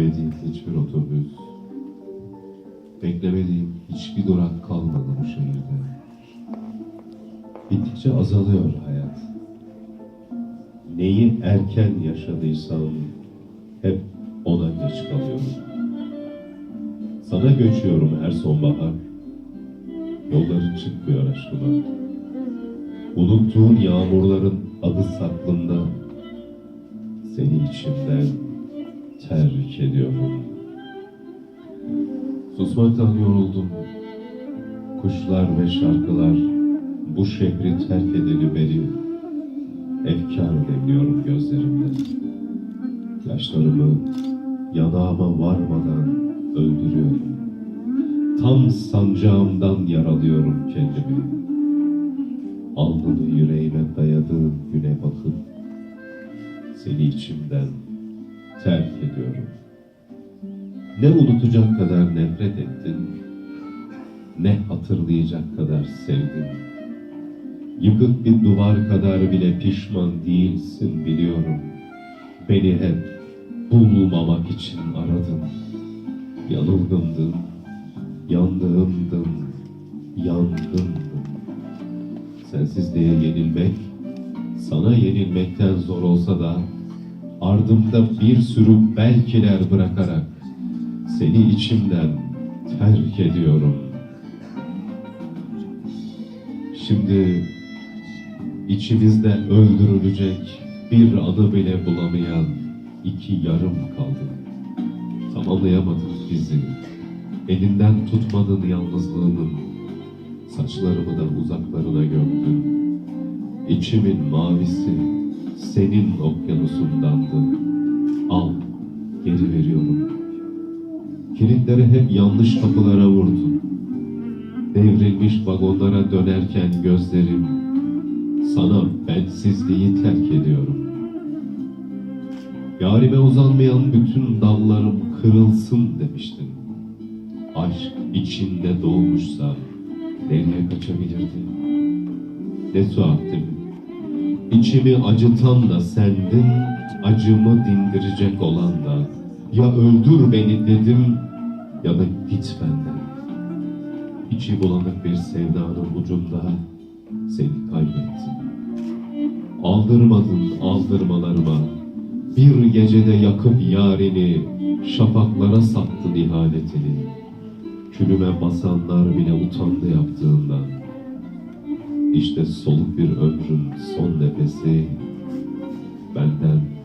Sürmedi hiçbir otobüs. Beklemediğim hiçbir durak kalmadı bu şehirde. Gittikçe azalıyor hayat. Neyi erken yaşadıysam hep ona geç kalıyorum. Sana göçüyorum her sonbahar. Yolların çıkmıyor aşkıma. Unuttuğun yağmurların adı saklında. Seni içimden terk ediyorum. Susmaktan yoruldum. Kuşlar ve şarkılar bu şehri terk edeli beri efkar demliyorum gözlerimde. Yaşlarımı yanağıma varmadan öldürüyorum. Tam sancağımdan yaralıyorum kendimi. Alnını yüreğime dayadığım güne bakıp seni içimden terk ediyorum. Ne unutacak kadar nefret ettin, ne hatırlayacak kadar sevdin. Yıkık bir duvar kadar bile pişman değilsin biliyorum. Beni hep bulmamak için aradın. Yanılgındın, yandığımdın, yangındım. Sensizliğe yenilmek, sana yenilmekten zor olsa da ardımda bir sürü belkiler bırakarak seni içimden terk ediyorum. Şimdi içimizde öldürülecek bir anı bile bulamayan iki yarım kaldı. Tamamlayamadın bizi. Elinden tutmadın yalnızlığımın. Saçlarımı da uzaklarına gömdün. İçimin mavisi senin okyanusundandı. Al, geri veriyorum. Kilitleri hep yanlış kapılara vurdun. Devrilmiş vagonlara dönerken gözlerim sana bensizliği terk ediyorum. Yarime uzanmayan bütün dallarım kırılsın demiştin. Aşk içinde doğmuşsa nereye kaçabilirdi? Ne tuhaftim. İçimi acıtan da sendin, acımı dindirecek olan da. Ya öldür beni dedim ya da git benden. İçi bulanık bir sevdanın ucunda seni kaybettim. Aldırmadın aldırmalarıma, bir gecede yakıp yarini, şafaklara sattın ihanetini. Külüme basanlar bile utandı yaptığından. İşte soluk bir ömrün son nefesi benden